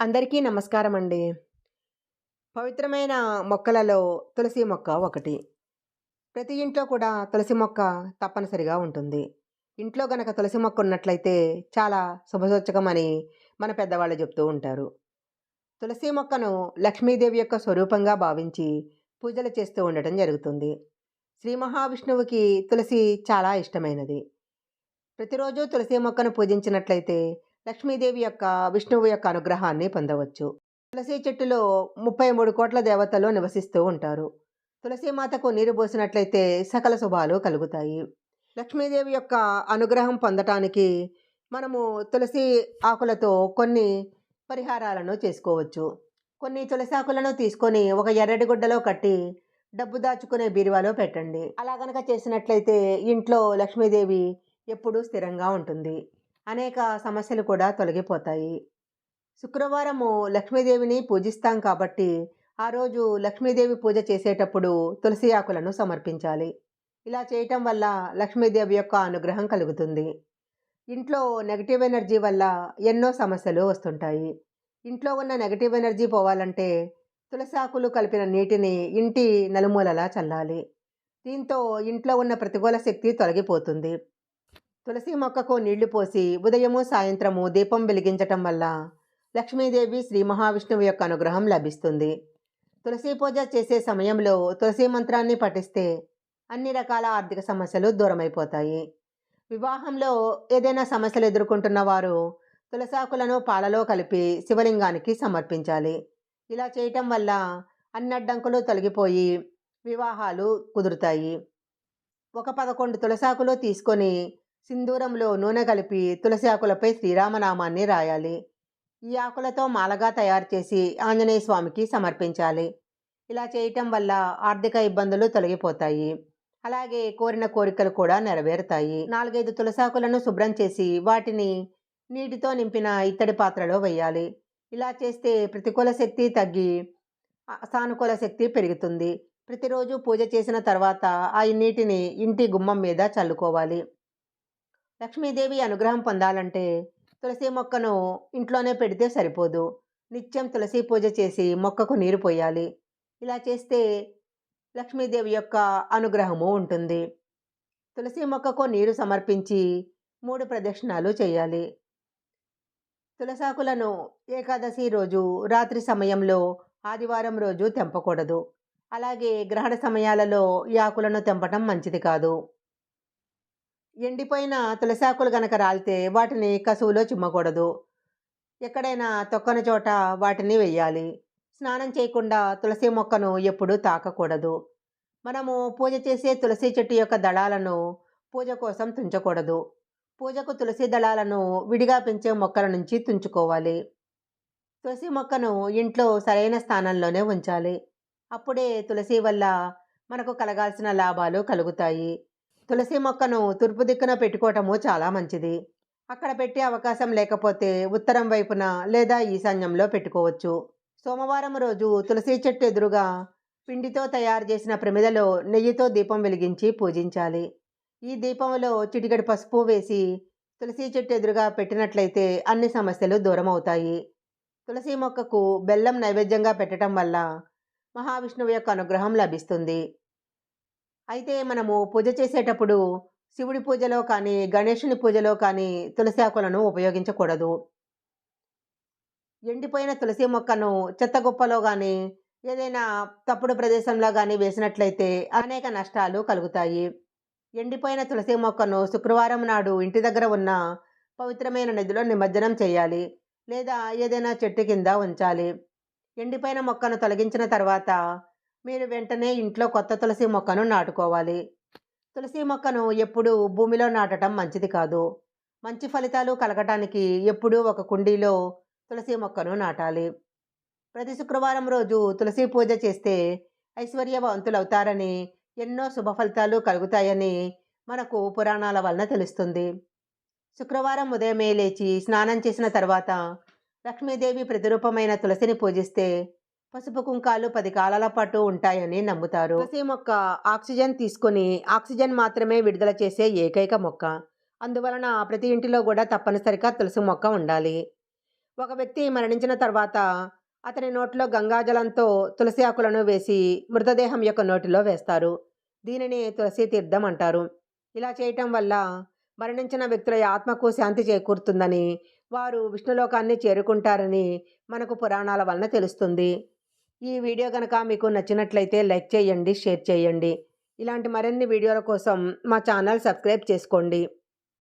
అందరికీ నమస్కారం అండి పవిత్రమైన మొక్కలలో తులసి మొక్క ఒకటి. ప్రతి ఇంట్లో కూడా తులసి మొక్క తప్పనిసరిగా ఉంటుంది. ఇంట్లో గనక తులసి మొక్క ఉన్నట్లయితే చాలా శుభసూచకం అని మన పెద్దవాళ్ళు చెప్తూ ఉంటారు. తులసి మొక్కను లక్ష్మీదేవి యొక్క స్వరూపంగా భావించి పూజలు చేస్తూ ఉండటం జరుగుతుంది. శ్రీ మహావిష్ణువుకి తులసి చాలా ఇష్టమైనది. ప్రతిరోజు తులసి మొక్కను పూజించినట్లయితే లక్ష్మీదేవి యొక్క విష్ణువు యొక్క అనుగ్రహాన్ని పొందవచ్చు. తులసి చెట్టులో ముప్పై మూడు కోట్ల దేవతలు నివసిస్తూ ఉంటారు. తులసి మాతకు నీరు పోసినట్లయితే సకల శుభాలు కలుగుతాయి. లక్ష్మీదేవి యొక్క అనుగ్రహం పొందటానికి మనము తులసి ఆకులతో కొన్ని పరిహారాలను చేసుకోవచ్చు. కొన్ని తులసి ఆకులను తీసుకొని ఒక ఎర్రటి గుడ్డలో కట్టి డబ్బు దాచుకునే బీరువాలో పెట్టండి. అలా చేసినట్లయితే ఇంట్లో లక్ష్మీదేవి ఎప్పుడూ స్థిరంగా ఉంటుంది. అనేక సమస్యలు కూడా తొలగిపోతాయి. శుక్రవారము లక్ష్మీదేవిని పూజిస్తాం కాబట్టి ఆ రోజు లక్ష్మీదేవి పూజ చేసేటప్పుడు తులసి ఆకులను సమర్పించాలి. ఇలా చేయటం వల్ల లక్ష్మీదేవి యొక్క అనుగ్రహం కలుగుతుంది. ఇంట్లో నెగిటివ్ ఎనర్జీ వల్ల ఎన్నో సమస్యలు వస్తుంటాయి. ఇంట్లో ఉన్న నెగిటివ్ ఎనర్జీ పోవాలంటే తులసి ఆకులు కలిపిన నీటిని ఇంటి నలుమూలలా చల్లాలి. దీంతో ఇంట్లో ఉన్న ప్రతికూల శక్తి తొలగిపోతుంది. తులసి మొక్కకు నీళ్ళు పోసి ఉదయము సాయంత్రము దీపం వెలిగించటం వల్ల లక్ష్మీదేవి శ్రీ మహావిష్ణువు యొక్క అనుగ్రహం లభిస్తుంది. తులసి పూజ చేసే సమయంలో తులసి మంత్రాన్ని పఠిస్తే అన్ని రకాల ఆర్థిక సమస్యలు దూరమైపోతాయి. వివాహంలో ఏదైనా సమస్యలు ఎదుర్కొంటున్న వారు తులసాకులను పాలలో కలిపి శివలింగానికి సమర్పించాలి. ఇలా చేయటం వల్ల అన్నడ్డంకులు తొలగిపోయి వివాహాలు కుదురుతాయి. ఒక పదకొండు తులసాకులు తీసుకొని సింధూరంలో నూనె కలిపి తులసి ఆకులపై శ్రీరామనామాన్ని రాయాలి. ఈ ఆకులతో మాలగా తయారు చేసి ఆంజనేయ స్వామికి సమర్పించాలి. ఇలా చేయటం వల్ల ఆర్థిక ఇబ్బందులు తొలగిపోతాయి. అలాగే కోరిన కోరికలు కూడా నెరవేరుతాయి. నాలుగైదు తులసాకులను శుభ్రం చేసి వాటిని నీటితో నింపిన ఇత్తడి పాత్రలో వేయాలి. ఇలా చేస్తే ప్రతికూల శక్తి తగ్గి సానుకూల శక్తి పెరుగుతుంది. ప్రతిరోజు పూజ చేసిన తర్వాత ఆ నీటిని ఇంటి గుమ్మం మీద చల్లుకోవాలి. లక్ష్మీదేవి అనుగ్రహం పొందాలంటే తులసి మొక్కను ఇంట్లోనే పెడితే సరిపోదు. నిత్యం తులసి పూజ చేసి మొక్కకు నీరు పోయాలి. ఇలా చేస్తే లక్ష్మీదేవి యొక్క అనుగ్రహము ఉంటుంది. తులసి మొక్కకు నీరు సమర్పించి మూడు ప్రదక్షిణాలు చేయాలి. తులసాకులను ఏకాదశి రోజు రాత్రి సమయంలో ఆదివారం రోజు తెంపకూడదు. అలాగే గ్రహణ సమయాలలో ఈ ఆకులను తెంపటం మంచిది కాదు. ఎండిపోయిన తులసాకులు గనక రాలితే వాటిని కసువులో చిమ్మకూడదు. ఎక్కడైనా తొక్కని చోట వాటిని వెయ్యాలి. స్నానం చేయకుండా తులసి మొక్కను ఎప్పుడూ తాకకూడదు. మనము పూజ చేసే తులసి చెట్టు యొక్క దళాలను పూజ కోసం తుంచకూడదు. పూజకు తులసి దళాలను విడిగా పెంచే మొక్కల నుంచి తుంచుకోవాలి. తులసి మొక్కను ఇంట్లో సరైన స్థానంలోనే ఉంచాలి. అప్పుడే తులసి వల్ల మనకు కలగాల్సిన లాభాలు కలుగుతాయి. తులసి మొక్కను తూర్పు దిక్కున పెట్టుకోవటము చాలా మంచిది. అక్కడ పెట్టే అవకాశం లేకపోతే ఉత్తరం వైపున లేదా ఈశాన్యంలో పెట్టుకోవచ్చు. సోమవారం రోజు తులసి చెట్టు ఎదురుగా పిండితో తయారు చేసిన ప్రమిదలో నెయ్యితో దీపం వెలిగించి పూజించాలి. ఈ దీపంలో చిటికెడు పసుపు వేసి తులసి చెట్టు ఎదురుగా పెట్టినట్లయితే అన్ని సమస్యలు దూరం అవుతాయి తులసి మొక్కకు బెల్లం నైవేద్యంగా పెట్టడం వల్ల మహావిష్ణువు యొక్క అనుగ్రహం లభిస్తుంది. అయితే మనము పూజ చేసేటప్పుడు శివుడి పూజలో కానీ గణేషుని పూజలో కానీ తులసి ఆకులను ఉపయోగించకూడదు. ఎండిపోయిన తులసి మొక్కను చెత్తగుప్పలో కానీ ఏదైనా తప్పుడు ప్రదేశంలో కానీ వేసినట్లయితే అనేక నష్టాలు కలుగుతాయి. ఎండిపోయిన తులసి మొక్కను శుక్రవారం నాడు ఇంటి దగ్గర ఉన్న పవిత్రమైన నదిలో నిమజ్జనం చేయాలి. లేదా ఏదైనా చెట్టు కింద ఉంచాలి. ఎండిపోయిన మొక్కను తొలగించిన తర్వాత మీరు వెంటనే ఇంట్లో కొత్త తులసి మొక్కను నాటుకోవాలి. తులసి మొక్కను ఎప్పుడూ భూమిలో నాటడం మంచిది కాదు. మంచి ఫలితాలు కలగటానికి ఎప్పుడూ ఒక కుండీలో తులసి మొక్కను నాటాలి. ప్రతి శుక్రవారం రోజు తులసి పూజ చేస్తే ఐశ్వర్యవంతులవుతారని ఎన్నో శుభ ఫలితాలు కలుగుతాయని మనకు పురాణాల వలన తెలుస్తుంది. శుక్రవారం ఉదయమే లేచి స్నానం చేసిన తర్వాత లక్ష్మీదేవి ప్రతిరూపమైన తులసిని పూజిస్తే పసుపు కుంకాలు పది కాలాల పాటు ఉంటాయని నమ్ముతారు. తులసి మొక్క ఆక్సిజన్ తీసుకొని ఆక్సిజన్ మాత్రమే విడుదల చేసే ఏకైక మొక్క. అందువలన ప్రతి ఇంటిలో కూడా తప్పనిసరిగా తులసి మొక్క ఉండాలి. ఒక వ్యక్తి మరణించిన తర్వాత అతని నోట్లో గంగాజలంతో తులసి ఆకులను వేసి మృతదేహం యొక్క నోటిలో వేస్తారు. దీనిని తులసి తీర్థం అంటారు. ఇలా చేయటం వల్ల మరణించిన వ్యక్తుల ఆత్మకు శాంతి చేకూరుతుందని వారు విష్ణులోకాన్ని చేరుకుంటారని మనకు పురాణాల వలన తెలుస్తుంది. ఈ వీడియో కనుక మీకు నచ్చినట్లయితే లైక్ చేయండి షేర్ చేయండి. ఇలాంటి మరిన్ని వీడియోల కోసం మా ఛానల్ సబ్స్క్రైబ్ చేసుకోండి.